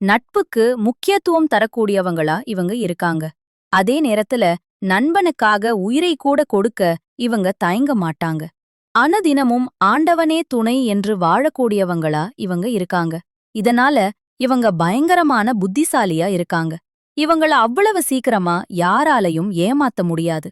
நட்புக்கு முக்கியத்துவம் தரக்கூடியவங்களா இவங்க இருக்காங்க. அதே நேரத்துல நண்பனுக்காக உயிரை கூட கொடுக்க இவங்க தயங்க மாட்டாங்க. அனுதினமும் ஆண்டவனே துணை என்று வாழக்கூடியவங்களா இவங்க இருக்காங்க. இதனால இவங்க பயங்கரமான புத்திசாலியா இருக்காங்க. இவங்கள அவ்வளவு சீக்கிரமா யாராலையும் ஏமாத்த முடியாது.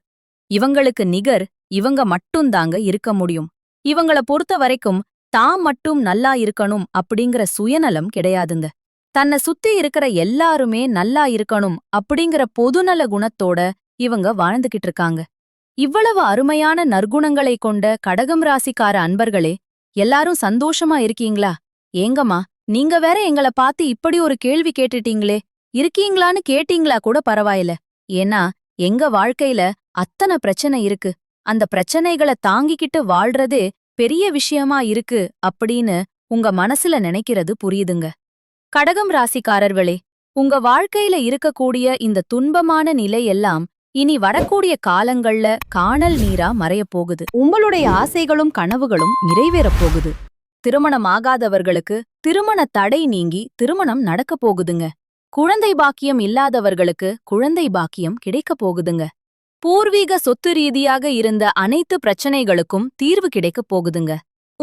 இவங்களுக்கு நிகர் இவங்க மட்டும்தாங்க இருக்க முடியும். இவங்கள பொறுத்த வரைக்கும் தாம் மட்டும் நல்லா இருக்கணும் அப்படிங்கிற சுயநலம் கிடையாதுங்க. தன்னை சுத்தி இருக்கிற எல்லாருமே நல்லா இருக்கணும் அப்படிங்கிற பொதுநல குணத்தோட இவங்க வாழ்ந்துகிட்டு இருக்காங்க. இவ்வளவு அருமையான நற்குணங்களை கொண்ட கடகம் ராசிக்கார அன்பர்களே எல்லாரும் சந்தோஷமா இருக்கீங்களா? ஏங்கம்மா நீங்க வேற எங்கள பார்த்து இப்படி ஒரு கேள்வி கேட்டுட்டீங்களே. இருக்கீங்களான்னு கேட்டீங்களா கூட பரவாயில்ல. ஏன்னா எங்க வாழ்க்கையில அத்தனை பிரச்சனை இருக்கு. அந்த பிரச்சனைகளை தாங்கிக்கிட்டு வாழ்றதே பெரிய விஷயமா இருக்கு அப்படின்னு உங்க மனசுல நினைக்கிறது புரியுதுங்க. கடகம் ராசிக்காரர்களே உங்க வாழ்க்கையில இருக்கக்கூடிய இந்த துன்பமான நிலையெல்லாம் இனி வரக்கூடிய காலங்கள்ல காணல் நீரா மறையப் போகுது. உங்களுடைய ஆசைகளும் கனவுகளும் நிறைவேறப் போகுது. திருமணமாகாதவர்களுக்கு திருமண தடை நீங்கி திருமணம் நடக்கப் போகுதுங்க. குழந்தை பாக்கியம் இல்லாதவர்களுக்கு குழந்தை பாக்கியம் கிடைக்கப் போகுதுங்க. பூர்வீக சொத்து ரீதியாக இருந்த அனைத்து பிரச்சனைகளுக்கும் தீர்வு கிடைக்கப் போகுதுங்க.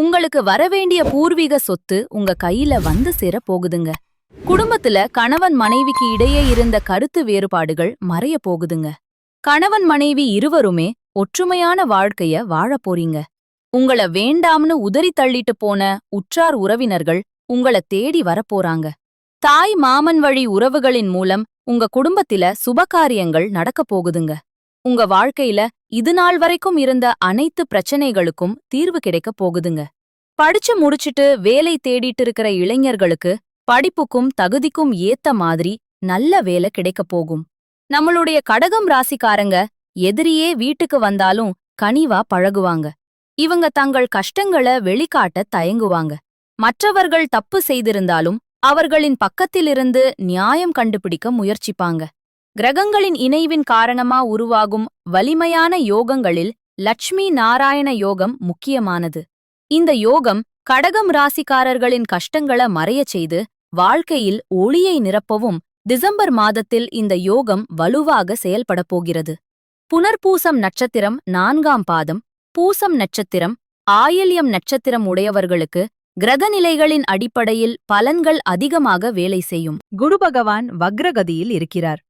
உங்களுக்கு வரவேண்டிய பூர்வீக சொத்து உங்க கையில வந்து சேர போகுதுங்க. குடும்பத்துல கணவன் மனைவிக்கு இடையே இருந்த கருத்து வேறுபாடுகள் மறைய போகுதுங்க. கணவன் மனைவி இருவருமே ஒற்றுமையான வாழ்க்கைய வாழப் போறீங்க. உங்கள வேண்டாம்னு உதறி தள்ளிட்டு போன உற்றார் உறவினர்கள் உங்கள தேடி வரப்போறாங்க தாய் மாமன் வழி உறவுகளின் மூலம் உங்க குடும்பத்தில சுபகாரியங்கள் நடக்கப் போகுதுங்க. உங்க வாழ்க்கையில இது நாள் வரைக்கும் இருந்த அனைத்து பிரச்சனைகளுக்கும் தீர்வு கிடைக்கப் போகுதுங்க. படிச்சு முடிச்சிட்டு வேலை தேடிட்டு இருக்கிற இளைஞர்களுக்கு படிப்புக்கும் தகுதிக்கும் ஏத்த மாதிரி நல்ல வேலை கிடைக்கப் போகும். நம்மளுடைய கடகம் ராசிக்காரங்க எதிரியே வீட்டுக்கு வந்தாலும் கனிவா பழகுவாங்க. இவங்க தங்கள் கஷ்டங்கள வெளிக்காட்ட தயங்குவாங்க. மற்றவர்கள் தப்பு செய்திருந்தாலும் அவர்களின் பக்கத்திலிருந்து நியாயம் கண்டுபிடிக்க முயற்சிப்பாங்க. கிரகங்களின் இணைவின் காரணமா உருவாகும் வலிமையான யோகங்களில் லட்சுமி நாராயண யோகம் முக்கியமானது. இந்த யோகம் கடகம் ராசிக்காரர்களின் கஷ்டங்கள மறையச் செய்து வாழ்க்கையில் ஒளியை நிரப்பவும் டிசம்பர் மாதத்தில் இந்த யோகம் வலுவாக செயல்படப் போகிறது. புனர்பூசம் நட்சத்திரம் நான்காம் பாதம். பூசம் நட்சத்திரம் ஆயில்யம் நட்சத்திரம் உடையவர்களுக்கு கிரகநிலைகளின் அடிப்படையில் பலன்கள் அதிகமாக வேலை செய்யும். குரு பகவான் வக்ரகதியில் இருக்கிறார்.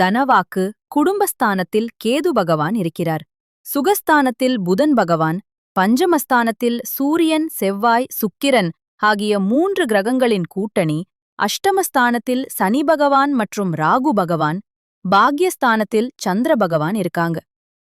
தனவாக்கு குடும்பஸ்தானத்தில் கேது பகவான் இருக்கிறார். சுகஸ்தானத்தில் புதன் பகவான் பஞ்சமஸ்தானத்தில் சூரியன் செவ்வாய் சுக்கிரன் ஆகிய மூன்று கிரகங்களின் கூட்டணி அஷ்டமஸ்தானத்தில் சனி பகவான் மற்றும் ராகு பகவான் பாக்யஸ்தானத்தில் சந்திர பகவான் இருக்காங்க.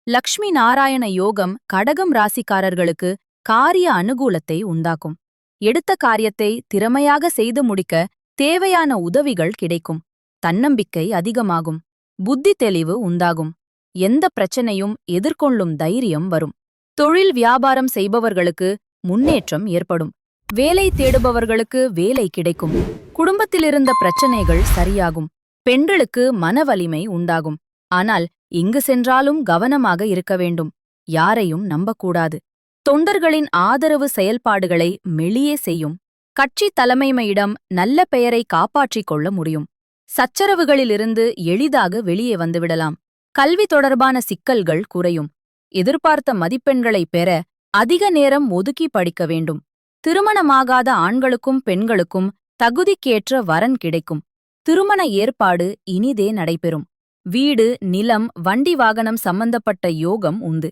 லக்ஷ்மி நாராயண யோகம் கடகம் ராசிக்காரர்களுக்கு காரிய அனுகூலத்தை உண்டாக்கும். எடுத்த காரியத்தை திறமையாக செய்து முடிக்க தேவையான உதவிகள் கிடைக்கும். தன்னம்பிக்கை அதிகமாகும். புத்தி தெளிவு உண்டாகும். எந்த பிரச்சனையும் எதிர்கொள்ளும் தைரியம் வரும். தொழில் வியாபாரம் செய்பவர்களுக்கு முன்னேற்றம் ஏற்படும். வேலை தேடுபவர்களுக்கு வேலை கிடைக்கும். குடும்பத்திலிருந்த பிரச்சனைகள் சரியாகும். பெண்களுக்கு மனவலிமை உண்டாகும். ஆனால் எங்கு சென்றாலும் கவனமாக இருக்க வேண்டும். யாரையும் நம்பக்கூடாது. தொண்டர்களின் ஆதரவு செயல்பாடுகளை மெளியே செய்யும். கட்சி தலைமைமையிடம் நல்ல பெயரை காப்பாற்றிக் கொள்ள முடியும். சச்சரவுகளிலிருந்து எளிதாக வெளியே வந்துவிடலாம். கல்வி தொடர்பான சிக்கல்கள் குறையும். எதிர்பார்த்த மதிப்பெண்களை பெற அதிக நேரம் ஒதுக்கி படிக்க வேண்டும். திருமணமாகாத ஆண்களுக்கும் பெண்களுக்கும் தகுதிக்கேற்ற வரன் கிடைக்கும். திருமண ஏற்பாடு இனிதே நடைபெறும். வீடு நிலம் வண்டி வாகனம் சம்பந்தப்பட்ட யோகம் உண்டு.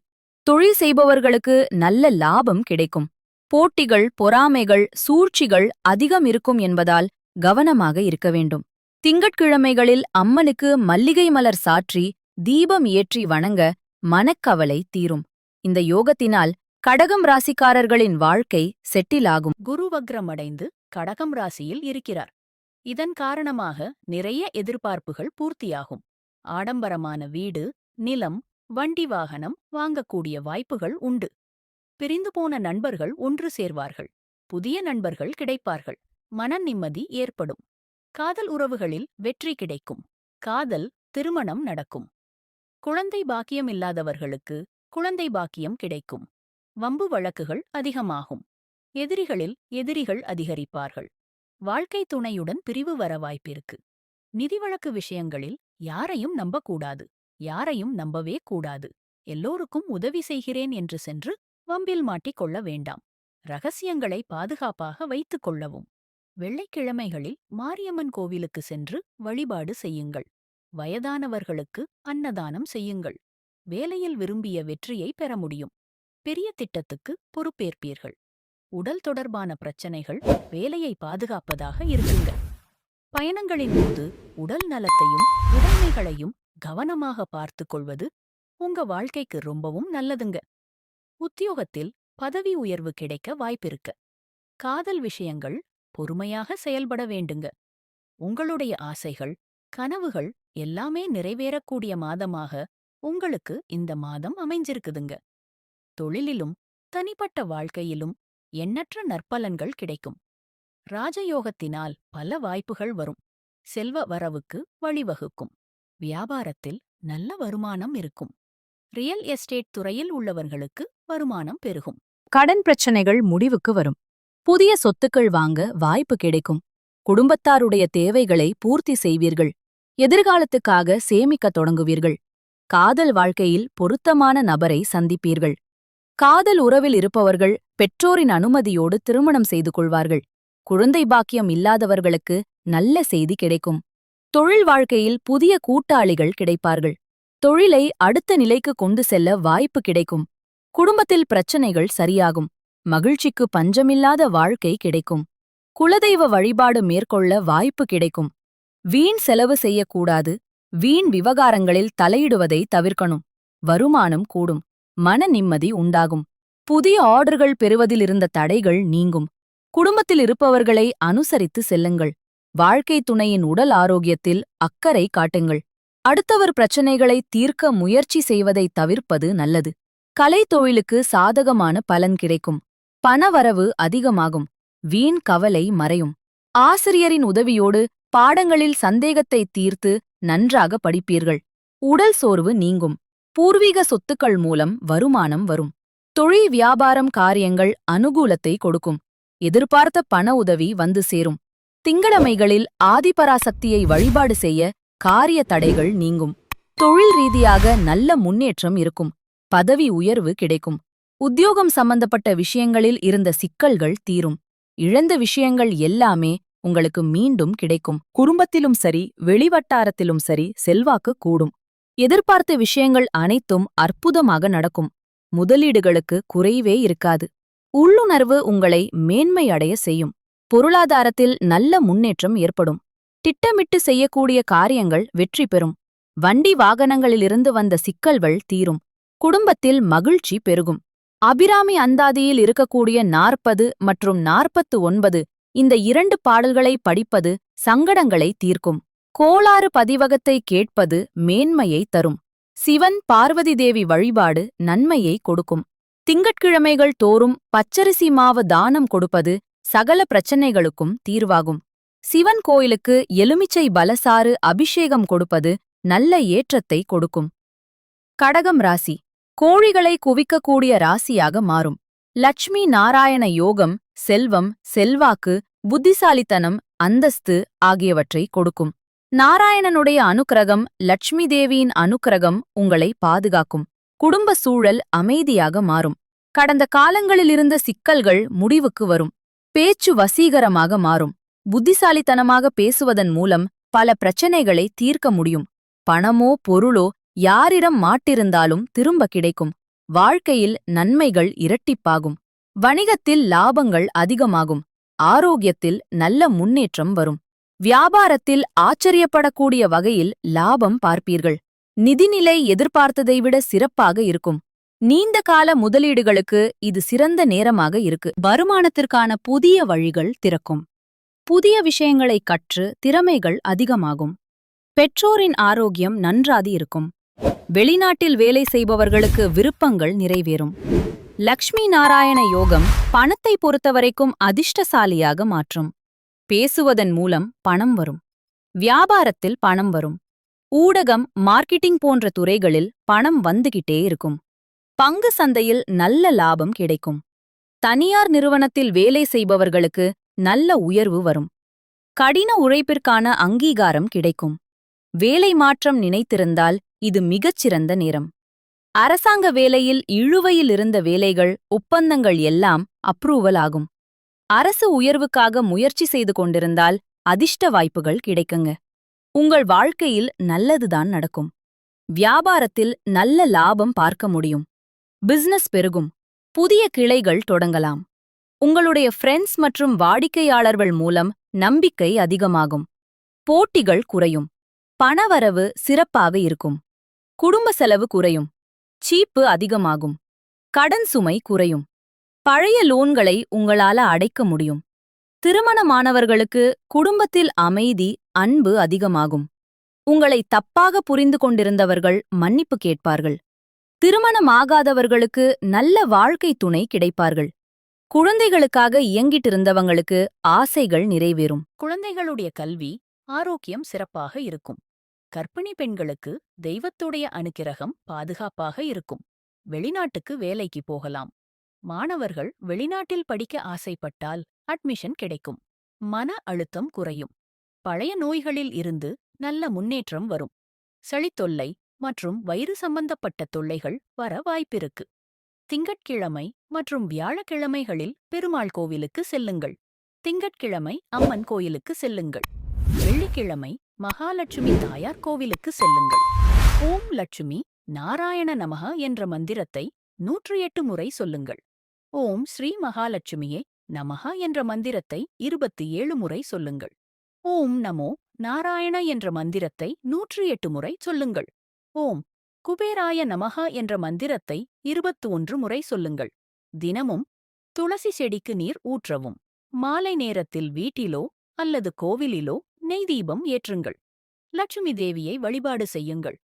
தொழில் செய்பவர்களுக்கு நல்ல லாபம் கிடைக்கும். போட்டிகள் பொறாமைகள் சூழ்ச்சிகள் அதிகம் இருக்கும் என்பதால் கவனமாக இருக்க வேண்டும். திங்கட்கிழமைகளில் அம்மனுக்கு மல்லிகை மலர் சாற்றி தீபம் ஏற்றி வணங்க மனக்கவலை தீரும். இந்த யோகத்தினால் கடகம் ராசிக்காரர்களின் வாழ்க்கை செட்டிலாகும். குரு வக்ரமடைந்து கடகம் ராசியில் இருக்கிறார். இதன் காரணமாக நிறைய எதிர்பார்ப்புகள் பூர்த்தியாகும். ஆடம்பரமான வீடு நிலம் வண்டி வாகனம் வாங்கக்கூடிய வாய்ப்புகள் உண்டு. பிரிந்து போன நண்பர்கள் ஒன்று சேர்வார்கள். புதிய நண்பர்கள் கிடைப்பார்கள். மன நிம்மதி ஏற்படும். காதல் உறவுகளில் வெற்றி கிடைக்கும். காதல் திருமணம் நடக்கும். குழந்தை பாக்கியம் இல்லாதவர்களுக்கு குழந்தை பாக்கியம் கிடைக்கும். வம்பு வழக்குகள் அதிகமாகும். எதிரிகளில் எதிரிகள் அதிகரிப்பார்கள். வாழ்க்கை துணையுடன் பிரிவு வர வாய்ப்பிருக்கு. நிதி வழக்கு விஷயங்களில் யாரையும் நம்பக்கூடாது. யாரையும் நம்பவே கூடாது. எல்லோருக்கும் உதவி செய்கிறேன் என்று சென்று வம்பில் மாட்டிக் கொள்ள வேண்டாம். ரகசியங்களை பாதுகாப்பாக வைத்துக் கொள்ளவும். வெள்ளைக்கிழமைகளில் மாரியம்மன் கோவிலுக்கு சென்று வழிபாடு செய்யுங்கள். வயதானவர்களுக்கு அன்னதானம் செய்யுங்கள். வேலையில் விரும்பிய வெற்றியை பெற முடியும். பெரிய திட்டத்துக்கு பொறுப்பேற்பீர்கள். உடல் தொடர்பான பிரச்சனைகள் வேலையை பாதுகாப்பதாக இருக்குங்க பயணங்களின் போது உடல் நலத்தையும் உடைமைகளையும் கவனமாக பார்த்துக் கொள்வது உங்க வாழ்க்கைக்கு ரொம்பவும் நல்லதுங்க. உத்தியோகத்தில் பதவி உயர்வு கிடைக்க வாய்ப்பிருக்கு. காதல் விஷயங்கள் பொறுமையாக செயல்பட வேண்டுங்க. உங்களுடைய ஆசைகள் கனவுகள் எல்லாமே நிறைவேறக்கூடிய மாதமாக உங்களுக்கு இந்த மாதம் அமைஞ்சிருக்குதுங்க. தொழிலிலும் தனிப்பட்ட வாழ்க்கையிலும் எண்ணற்ற நற்பலன்கள் கிடைக்கும். ராஜயோகத்தினால் பல வாய்ப்புகள் வரும். செல்வ வரவுக்கு வழிவகுக்கும். வியாபாரத்தில் நல்ல வருமானம் இருக்கும். ரியல் எஸ்டேட் துறையில் உள்ளவர்களுக்கு வருமானம் பெருகும். கடன் பிரச்சனைகள் முடிவுக்கு வரும். புதிய சொத்துக்கள் வாங்க வாய்ப்பு கிடைக்கும். குடும்பத்தாருடைய தேவைகளை பூர்த்தி செய்வீர்கள். எதிர்காலத்துக்காக சேமிக்கத் தொடங்குவீர்கள். காதல் வாழ்க்கையில் பொருத்தமான நபரை சந்திப்பீர்கள். காதல் உறவில் இருப்பவர்கள் பெற்றோரின் அனுமதியோடு திருமணம் செய்து கொள்வார்கள். குழந்தை பாக்கியம் இல்லாதவர்களுக்கு நல்ல செய்தி கிடைக்கும். தொழில் வாழ்க்கையில் புதிய கூட்டாளிகள் கிடைப்பார்கள். தொழிலை அடுத்த நிலைக்கு கொண்டு செல்ல வாய்ப்பு கிடைக்கும். குடும்பத்தில் பிரச்சனைகள் சரியாகும். மகிழ்ச்சிக்கு பஞ்சமில்லாத வாழ்க்கை கிடைக்கும். குலதெய்வ வழிபாடு மேற்கொள்ள வாய்ப்பு கிடைக்கும். வீண் செலவு செய்யக்கூடாது. வீண் விவகாரங்களில் தலையிடுவதை தவிர்க்கணும். வருமானம் கூடும். மன நிம்மதி உண்டாகும். புதிய ஆர்டர்கள் பெறுவதில் இருந்த தடைகள் நீங்கும். குடும்பத்தில் இருப்பவர்களை அனுசரித்து செல்லுங்கள். வாழ்க்கை துணையின் உடல் ஆரோக்கியத்தில் அக்கறை காட்டுங்கள். அடுத்தவர் பிரச்சனைகளை தீர்க்க முயற்சி செய்வதை தவிர்ப்பது நல்லது. கலைத்தொழிலுக்கு சாதகமான பலன் கிடைக்கும். பணவரவு அதிகமாகும். வீண் கவலை மறையும். ஆசிரியரின் உதவியோடு பாடங்களில் சந்தேகத்தை தீர்த்து நன்றாக படிப்பீர்கள். உடல் சோர்வு நீங்கும். பூர்வீக சொத்துக்கள் மூலம் வருமானம் வரும். தொழில் வியாபாரம் காரியங்கள் அனுகூலத்தை கொடுக்கும். எதிர்பார்த்த பண உதவி வந்து சேரும். திங்களமைகளில் ஆதிபராசக்தியை வழிபாடு செய்ய காரிய தடைகள் நீங்கும். தொழில் ரீதியாக நல்ல முன்னேற்றம் இருக்கும். பதவி உயர்வு கிடைக்கும். உத்தியோகம் சம்பந்தப்பட்ட விஷயங்களில் இருந்த சிக்கல்கள் தீரும். இழந்த விஷயங்கள் எல்லாமே உங்களுக்கு மீண்டும் கிடைக்கும். குடும்பத்திலும் சரி வெளிவட்டாரத்திலும் சரி செல்வாக்கு கூடும். எதிர்பார்த்த விஷயங்கள் அனைத்தும் அற்புதமாக நடக்கும். முதலீடுகளுக்கு குறைவே இருக்காது. உள்ளுணர்வு உங்களை மேன்மை அடைய செய்யும். பொருளாதாரத்தில் நல்ல முன்னேற்றம் ஏற்படும். திட்டமிட்டு செய்யக்கூடிய காரியங்கள் வெற்றி பெறும். வண்டி வாகனங்களிலிருந்து வந்த சிக்கல்கள் தீரும். குடும்பத்தில் மகிழ்ச்சி பெருகும். அபிராமி அந்தாதியில் இருக்கக்கூடிய நாற்பது மற்றும் நாற்பத்து ஒன்பது இந்த இரண்டு பாடல்களை படிப்பது சங்கடங்களை தீர்க்கும். கோளாறு பதிவகத்தை கேட்பது மேன்மையை தரும். சிவன் பார்வதி தேவி வழிபாடு நன்மையை கொடுக்கும். திங்கட்கிழமைகள் தோறும் பச்சரிசி மாவு தானம் கொடுப்பது சகல பிரச்சனைகளுக்கும் தீர்வாகும். சிவன் கோயிலுக்கு எலுமிச்சை பலசாறு அபிஷேகம் கொடுப்பது நல்ல ஏற்றத்தை கொடுக்கும். கடகம் ராசி. கோழிகளை குவிக்கக்கூடிய ராசியாக மாறும். லட்சுமி நாராயண யோகம் செல்வம் செல்வாக்கு புத்திசாலித்தனம் அந்தஸ்து ஆகியவற்றை கொடுக்கும். நாராயணனுடைய அனுக்கிரகம் லட்சுமி தேவியின் அனுக்கிரகம் உங்களை பாதுகாக்கும். குடும்ப சூழல் அமைதியாக மாறும். கடந்த காலங்களிலிருந்த சிக்கல்கள் முடிவுக்கு வரும். பேச்சு வசீகரமாக மாறும். புத்திசாலித்தனமாக பேசுவதன் மூலம் பல பிரச்சனைகளை தீர்க்க முடியும். பணமோ பொருளோ யாரிடம் மாட்டிருந்தாலும் திரும்ப கிடைக்கும். வாழ்க்கையில் நன்மைகள் இரட்டிப்பாகும். வணிகத்தில் லாபங்கள் அதிகமாகும். ஆரோக்கியத்தில் நல்ல முன்னேற்றம் வரும். வியாபாரத்தில் ஆச்சரியப்படக்கூடிய வகையில் லாபம் பார்ப்பீர்கள். நிதிநிலை எதிர்பார்த்ததை விட சிறப்பாக இருக்கும். நீண்ட கால முதலீடுகளுக்கு இது சிறந்த நேரமாக இருக்கு. வருமானத்திற்கான புதிய வழிகள் திறக்கும். புதிய விஷயங்களை கற்று திறமைகள் அதிகமாகும். பெற்றோரின் ஆரோக்கியம் நன்றாதி இருக்கும். வெளிநாட்டில் வேலை செய்பவர்களுக்கு விருப்பங்கள் நிறைவேறும். லக்ஷ்மி நாராயண யோகம் பணத்தை பொறுத்தவரைக்கும் அதிர்ஷ்டசாலியாக மாற்றும். பேசுவதன் மூலம் பணம் வரும். வியாபாரத்தில் பணம் வரும். ஊடகம் மார்க்கெட்டிங் போன்ற துறைகளில் பணம் வந்துகிட்டே இருக்கும். பங்கு சந்தையில் நல்ல லாபம் கிடைக்கும். தனியார் நிறுவனத்தில் வேலை செய்பவர்களுக்கு நல்ல உயர்வு வரும். கடின உழைப்பிற்கான அங்கீகாரம் கிடைக்கும். வேலை மாற்றம் நினைத்திருந்தால் இது மிகச்சிறந்த நேரம். அரசாங்க வேலையில் இழுவையில் இருந்த வேலைகள் ஒப்பந்தங்கள் எல்லாம் அப்ரூவல் ஆகும். அரசு உயர்வுக்காக முயற்சி செய்து கொண்டிருந்தால் அதிர்ஷ்ட வாய்ப்புகள் கிடைக்குங்க. உங்கள் வாழ்க்கையில் நல்லதுதான் நடக்கும். வியாபாரத்தில் நல்ல லாபம் பார்க்க முடியும். பிசினஸ் பெருகும். புதிய கிளைகள் தொடங்கலாம். உங்களுடைய ஃப்ரெண்ட்ஸ் மற்றும் வாடிக்கையாளர்கள் மூலம் நம்பிக்கை அதிகமாகும். போட்டிகள் குறையும். பணவரவு சிறப்பாக இருக்கும். குடும்ப செலவு குறையும். சீப்பு அதிகமாகும். கடன் சுமை குறையும். பழைய லோன்களை உங்களால அடைக்க முடியும். திருமணமானவர்களுக்கு குடும்பத்தில் அமைதி அன்பு அதிகமாகும். உங்களை தப்பாக புரிந்து கொண்டிருந்தவர்கள் மன்னிப்பு கேட்பார்கள். திருமணமாகாதவர்களுக்கு நல்ல வாழ்க்கை துணை கிடைப்பார்கள். குழந்தைகளுக்காக இயங்கிட்டிருந்தவங்களுக்கு ஆசைகள் நிறைவேறும். குழந்தைகளுடைய கல்வி ஆரோக்கியம் சிறப்பாக இருக்கும். கர்ப்பிணி பெண்களுக்கு தெய்வத்துடைய அனுக்கிரகம் பாதுகாப்பாக இருக்கும். வெளிநாட்டுக்கு வேலைக்கு போகலாம். மாணவர்கள் வெளிநாட்டில் படிக்க ஆசைப்பட்டால் அட்மிஷன் கிடைக்கும். மன அழுத்தம் குறையும். பழைய நோய்களில் இருந்து நல்ல முன்னேற்றம் வரும். சளித்தொல்லை மற்றும் வயிறு சம்பந்தப்பட்ட தொல்லைகள் வர வாய்ப்பிருக்கு. திங்கட்கிழமை மற்றும் வியாழக்கிழமைகளில் பெருமாள் கோவிலுக்கு செல்லுங்கள். திங்கட்கிழமை அம்மன் கோயிலுக்கு செல்லுங்கள். வெள்ளிக்கிழமை மகாலட்சுமி தாயார் கோவிலுக்கு செல்லுங்கள். ஓம் லட்சுமி நாராயண நமக என்ற மந்திரத்தை நூற்றி எட்டு முறை சொல்லுங்கள். ஓம் ஸ்ரீ மகாலட்சுமியே நமக என்ற மந்திரத்தை இருபத்தி ஏழு முறை சொல்லுங்கள். ஓம் நமோ நாராயண என்ற மந்திரத்தை நூற்றி எட்டு முறை சொல்லுங்கள். ஓம் குபேராய நமக என்ற மந்திரத்தை இருபத்து ஒன்று முறை சொல்லுங்கள். தினமும் துளசி செடிக்கு நீர் ஊற்றவும். மாலை நேரத்தில் வீட்டிலோ அல்லது கோவிலிலோ நெய் தீபம் ஏற்றுங்கள். லட்சுமி தேவியை வழிபாடு செய்யுங்கள்.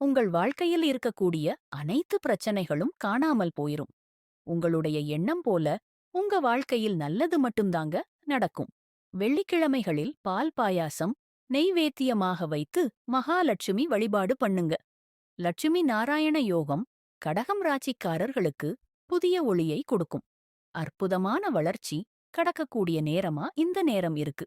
உங்கள் வாழ்க்கையில் இருக்கக்கூடிய அனைத்து பிரச்சனைகளும் காணாமல் போயிரும். உங்களுடைய எண்ணம் போல உங்க வாழ்க்கையில் நல்லது மட்டும்தாங்க நடக்கும். வெள்ளிக்கிழமைகளில் பால் பாயாசம் நெய்வேத்தியமாக வைத்து மகாலட்சுமி வழிபாடு பண்ணுங்க. லட்சுமி நாராயண யோகம் கடகம் ராசிக்காரர்களுக்கு புதிய ஒளியை கொடுக்கும். அற்புதமான வளர்ச்சி கடக்கக்கூடிய நேரமா இந்த நேரம் இருக்கு.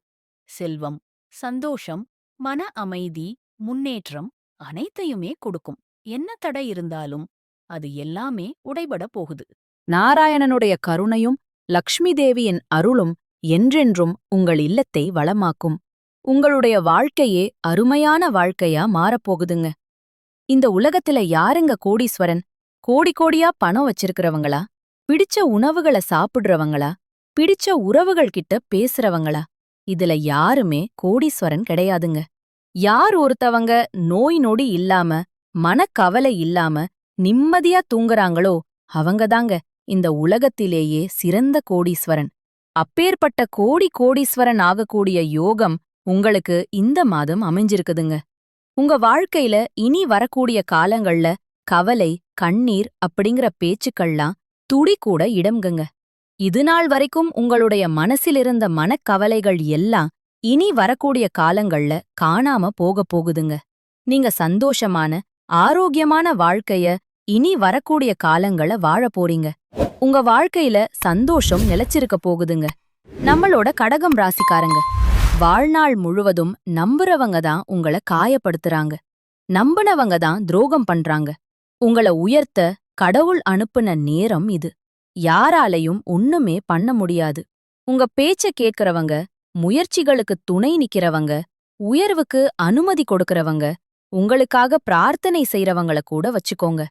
செல்வம் சந்தோஷம் மன அமைதி முன்னேற்றம் அனைத்தையுமே கொடுக்கும். என்ன தடை இருந்தாலும் அது எல்லாமே உடைபட போகுது. நாராயணனுடைய கருணையும் லக்ஷ்மி தேவியின் அருளும் என்றென்றும் உங்கள் இல்லத்தை வளமாக்கும். உங்களுடைய வாழ்க்கையே அருமையான வாழ்க்கையா மாறப்போகுதுங்க. இந்த உலகத்துல யாருங்க கோடீஸ்வரன்? கோடி கோடியா பணம் வச்சிருக்கிறவங்களா? பிடிச்ச உணவுகளை சாப்பிடுறவங்களா? பிடிச்ச உறவுகள் கிட்ட பேசுறவங்களா? இதுல யாருமே கோடீஸ்வரன் கிடையாதுங்க. யார் ஒருத்தவங்க நோய் நொடி இல்லாம மனக்கவலை இல்லாம நிம்மதியா தூங்குறாங்களோ அவங்கதாங்க இந்த உலகத்திலேயே சிறந்த கோடீஸ்வரன். அப்பேற்பட்ட கோடி கோடீஸ்வரன் ஆகக்கூடிய யோகம் உங்களுக்கு இந்த மாதம் அமைஞ்சிருக்குதுங்க. உங்க வாழ்க்கையில இனி வரக்கூடிய காலங்கள்ல கவலை கண்ணீர் அப்படிங்கிற பேச்சுக்கள்லாம் துடி கூட இடம்கங்க. இதுநாள் வரைக்கும் உங்களுடைய மனசிலிருந்த மனக்கவலைகள் எல்லாம் இனி வரக்கூடிய காலங்கள்ல காணாம போக போகுதுங்க. நீங்க சந்தோஷமான ஆரோக்கியமான வாழ்க்கைய இனி வரக்கூடிய காலங்கள வாழ போறீங்க. உங்க வாழ்க்கையில சந்தோஷம் நிலைச்சிருக்க போகுதுங்க. நம்மளோட கடகம் ராசிக்காரங்க. வாழ்நாள் முழுவதும் நம்புறவங்க தான் உங்கள காயப்படுத்துறாங்க. நம்புனவங்க தான் துரோகம் பண்றாங்க. உங்கள உயர்த்த கடவுள் அனுப்புன நேரம் இது. யாராலையும் ஒண்ணுமே பண்ண முடியாது. உங்க பேச்ச கேக்குறவங்க முயற்சிகளுக்கு துணை நிக்கிறவங்க உயர்வுக்கு அனுமதி கொடுக்கறவங்க உங்களுக்காக பிரார்த்தனை செய்றவங்கள கூட வச்சுக்கோங்க.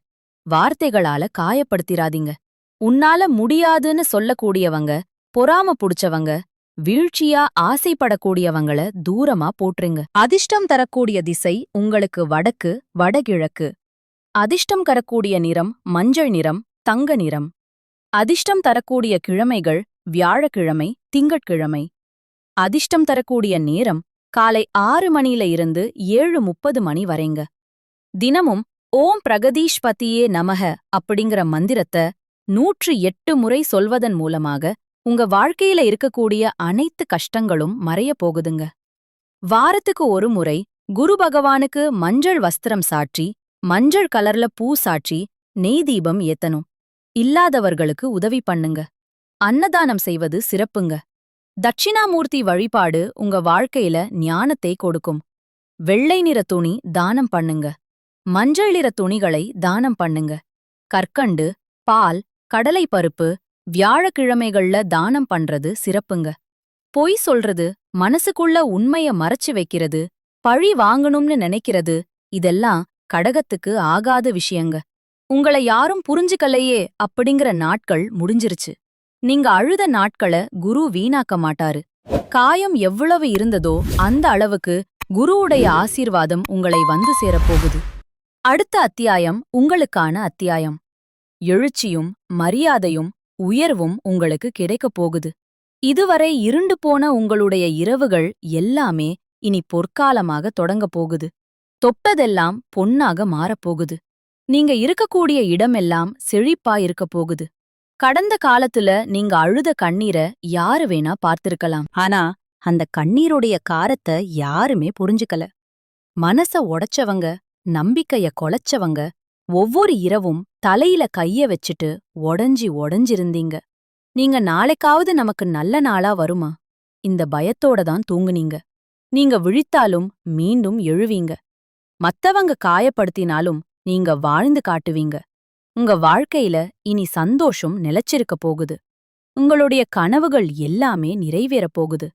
வார்த்தைகளால காயப்படுத்திராதீங்க. உன்னால முடியாதுன்னு சொல்லக்கூடியவங்க பொறாம புடிச்சவங்க வீழ்ச்சியா ஆசைப்படக்கூடியவங்கள தூரமா போட்டுருங்க அதிர்ஷ்டம் தரக்கூடிய திசை உங்களுக்கு வடக்கு வடகிழக்கு. அதிர்ஷ்டம் கரக்கூடிய நிறம் மஞ்சள் நிறம் தங்க நிறம். அதிர்ஷ்டம் தரக்கூடிய கிழமைகள் வியாழக்கிழமை திங்கட்கிழமை. அதிர்ஷ்டம் தரக்கூடிய நேரம் காலை ஆறு மணியில இருந்து ஏழு முப்பது மணி வரைங்க. தினமும் ஓம் பிரகதீஷ் பத்தியே நமக அப்படிங்கிற மந்திரத்தை நூற்று எட்டு முறை சொல்வதன் மூலமாக உங்க வாழ்க்கையில இருக்கக்கூடிய அனைத்து கஷ்டங்களும் மறைய போகுதுங்க. வாரத்துக்கு ஒரு முறை குரு பகவானுக்கு மஞ்சள் வஸ்திரம் சாற்றி மஞ்சள் கலர்ல பூ சாற்றி நெய் தீபம் ஏத்தணும். இல்லாதவர்களுக்கு உதவி பண்ணுங்க. அன்னதானம் செய்வது சிறப்புங்க. தட்சிணாமூர்த்தி வழிபாடு உங்க வாழ்க்கையில ஞானத்தை கொடுக்கும். வெள்ளை நிற துணி தானம் பண்ணுங்க. மஞ்சள் நிற துணிகளை தானம் பண்ணுங்க. கற்கண்டு பால் கடலை பருப்பு வியாழக்கிழமைகள்ல தானம் பண்றது சிறப்புங்க. பொய் சொல்றது மனசுக்குள்ள உண்மைய மறைச்சு வைக்கிறது பழி வாங்கணும்னு நினைக்கிறது இதெல்லாம் கடகத்துக்கு ஆகாத விஷயங்க. உங்களை யாரும் புரிஞ்சுக்கலையே அப்படிங்கிற நாட்கள் முடிஞ்சிருச்சு. நீங்க அழுத நாட்கள குரு வீணாக்க மாட்டாரு. காயம் எவ்வளவு இருந்ததோ அந்த அளவுக்கு குருவுடைய ஆசீர்வாதம் உங்களை வந்து சேரப்போகுது அடுத்த அத்தியாயம் உங்களுக்கான அத்தியாயம். எழுச்சியும் மரியாதையும் உயர்வும் உங்களுக்கு கிடைக்கப் போகுது. இதுவரை இருண்டு போன உங்களுடைய இரவுகள் எல்லாமே இனி பொற்காலமாக தொடங்கப் போகுது. தொட்டதெல்லாம் பொன்னாக மாறப்போகுது நீங்க இருக்கக்கூடிய இடமெல்லாம் செழிப்பா இருக்கப் போகுது. கடந்த காலத்துல நீங்க அழுத கண்ணீர யாரு வேணா பார்த்திருக்கலாம். ஆனா அந்த கண்ணீருடைய காரத்தை யாருமே புரிஞ்சுக்கல. மனச உடைச்சவங்க நம்பிக்கைய கொலைச்சவங்க ஒவ்வொரு இரவும் தலையில கைய வச்சுட்டு உடஞ்சி உடஞ்சிருந்தீங்க. நீங்க நாளைக்காவது நமக்கு நல்ல நாளா வருமா? இந்த பயத்தோட தான் தூங்குனீங்க. நீங்க விழித்தாலும் மீண்டும் எழுவீங்க. மத்தவங்க காயப்படுத்தினாலும் நீங்க வாழ்ந்து காட்டுவீங்க. உங்க வாழ்க்கையில இனி சந்தோஷம் நிலைச்சிருக்க போகுது. உங்களுடைய கனவுகள் எல்லாமே நிறைவேறப் போகுது.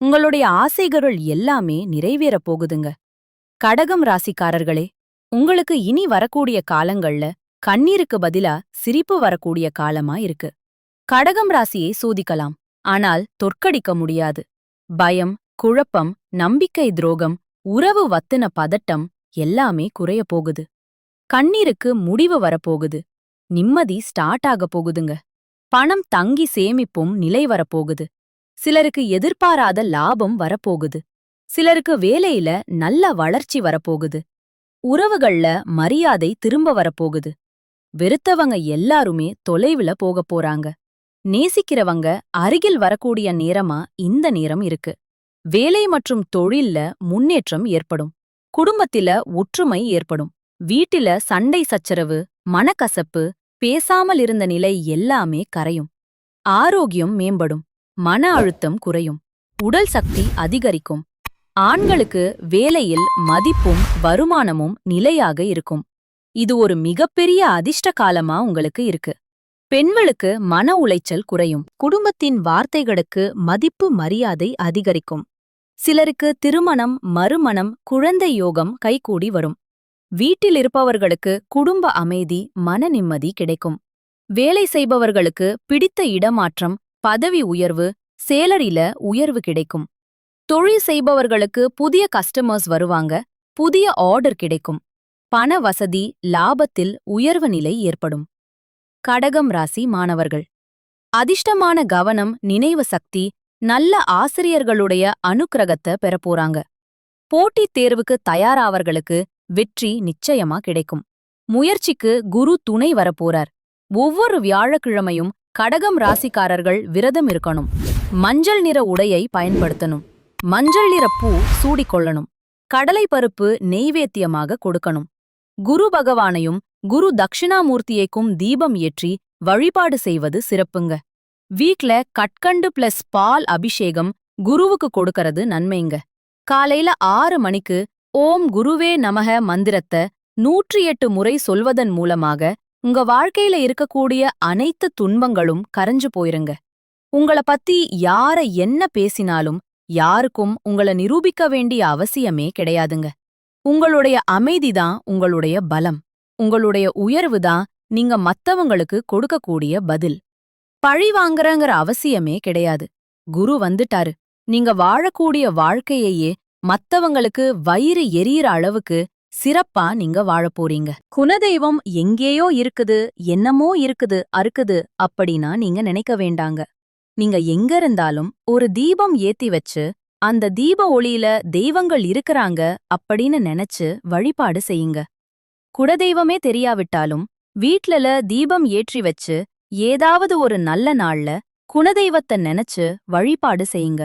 உங்களுடைய ஆசைகள் எல்லாமே நிறைவேறப் போகுதுங்க. கடகம் ராசிக்காரர்களே உங்களுக்கு இனி வரக்கூடிய காலங்கள்ல கண்ணீருக்கு பதிலா சிரிப்பு வரக்கூடிய காலமா இருக்கு. கடகம் ராசியை சோதிக்கலாம் ஆனால் தொற்கடிக்க முடியாது. பயம் குழப்பம் நம்பிக்கை துரோகம் உறவு வத்துன பதட்டம் எல்லாமே குறையப் போகுது. கண்ணீருக்கு முடிவு வரப்போகுது. நிம்மதி ஸ்டார்ட் ஆகப் போகுதுங்க. பணம் தங்கி சேமிப்பும் நிலை வரப்போகுது. சிலருக்கு எதிர்பாராத லாபம் வரப்போகுது. சிலருக்கு வேலையில நல்ல வளர்ச்சி வரப்போகுது. உறவுகள்ல மரியாதை திரும்ப வரப்போகுது. வெறுத்தவங்க எல்லாருமே தொலைவுல போகப் போறாங்க. நேசிக்கிறவங்க அருகில் வரக்கூடிய நேரமா இந்த நேரம் இருக்கு. வேலை மற்றும் தொழில்ல முன்னேற்றம் ஏற்படும். குடும்பத்தில ஒற்றுமை ஏற்படும். வீட்டில சண்டை சச்சரவு மனக்கசப்பு பேசாமல் இருந்த நிலை எல்லாமே கரையும். ஆரோக்கியம் மேம்படும் மன அழுத்தம் குறையும் உடல் சக்தி அதிகரிக்கும் ஆண்களுக்கு வேலையில் மதிப்பும் வருமானமும் நிலையாக இருக்கும். இது ஒரு மிகப்பெரிய அதிர்ஷ்ட காலமா உங்களுக்கு இருக்கு. பெண்களுக்கு மன உளைச்சல் குறையும் குடும்பத்தின் வார்த்தைகளுக்கு மதிப்பு மரியாதை அதிகரிக்கும். சிலருக்கு திருமணம் மறுமணம் குழந்தை யோகம் கைகூடி வரும். வீட்டில் இருப்பவர்களுக்கு குடும்ப அமைதி மன நிம்மதி கிடைக்கும். வேலை செய்பவர்களுக்கு பிடித்த இடமாற்றம் பதவி உயர்வு சேலரில உயர்வு கிடைக்கும். தொழில் செய்பவர்களுக்கு புதிய கஸ்டமர்ஸ் வருவாங்க புதிய ஆர்டர் கிடைக்கும். பண வசதி லாபத்தில் உயர்வு நிலை ஏற்படும். கடகம் ராசி மாணவர்கள். அதிர்ஷ்டமான கவனம் நினைவு சக்தி நல்ல ஆசிரியர்களுடைய அனுக்கிரகத்தை பெறப்போறாங்க. போட்டித் தேர்வுக்கு தயாராவர்களுக்கு வெற்றி நிச்சயமா கிடைக்கும். முயற்சிக்கு குரு துணை வரப்போறார். ஒவ்வொரு வியாழக்கிழமையும் கடகம் ராசிக்காரர்கள் விரதம் இருக்கணும். மஞ்சள் நிற உடையை பயன்படுத்தணும். மஞ்சள் நிற பூ சூடிக்கொள்ளணும். கடலை பருப்பு நெய்வேத்தியமாக கொடுக்கணும். குரு பகவானையும் குரு தட்சிணாமூர்த்தியைக்கும் தீபம் ஏற்றி வழிபாடு செய்வது சிறப்புங்க. வீட்ல கட்கண்டு பிளஸ் பால் அபிஷேகம் குருவுக்கு கொடுக்கறது நன்மைங்க. காலையில ஆறு மணிக்கு ஓம் குருவே நமக மந்திரத்தை நூற்றி எட்டு முறை சொல்வதன் மூலமாக உங்க வாழ்க்கையில இருக்கக்கூடிய அனைத்து துன்பங்களும் கரைஞ்சு போயிருங்க. உங்கள பத்தி யார என்ன பேசினாலும் யாருக்கும் உங்கள நிரூபிக்க வேண்டிய அவசியமே கிடையாதுங்க. உங்களுடைய அமைதிதான் உங்களுடைய பலம். உங்களுடைய உயர்வு தான் நீங்க மத்தவங்களுக்கு கொடுக்கக்கூடிய பதில். பழி வாங்குறங்கிற அவசியமே கிடையாது. குரு வந்துட்டாரு. நீங்க வாழக்கூடிய வாழ்க்கையையே மத்தவங்களுக்கு வயிறு எரியற அளவுக்கு சிறப்பா நீங்க வாழப்போறீங்க போறீங்க. குலதெய்வம் எங்கேயோ இருக்குது என்னமோ இருக்குது அறுக்குது அப்படின்னா நீங்க நினைக்க வேண்டாங்க. நீங்க எங்க இருந்தாலும் ஒரு தீபம் ஏத்தி வச்சு அந்த தீப ஒளியில தெய்வங்கள் இருக்கறாங்க அப்படின்னு நினைச்சு வழிபாடு செய்யுங்க. குடதெய்வமே தெரியாவிட்டாலும் வீட்லல தீபம் ஏற்றி வச்சு ஏதாவது ஒரு நல்ல நாள்ல குணதெய்வத்தை நினைச்சு வழிபாடு செய்யுங்க.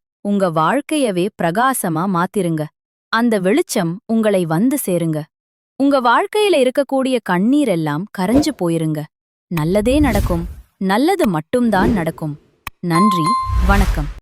உங்க வாழ்க்கையவே பிரகாசமா மாத்திருங்க. அந்த வெளிச்சம் உங்களை வந்து சேருங்க. உங்க வாழ்க்கையில இருக்கக்கூடிய கண்ணீர் எல்லாம் கரைஞ்சு போயிருங்க. நல்லதே நடக்கும். நல்லது மட்டும்தான் நடக்கும். நன்றி. வணக்கம்.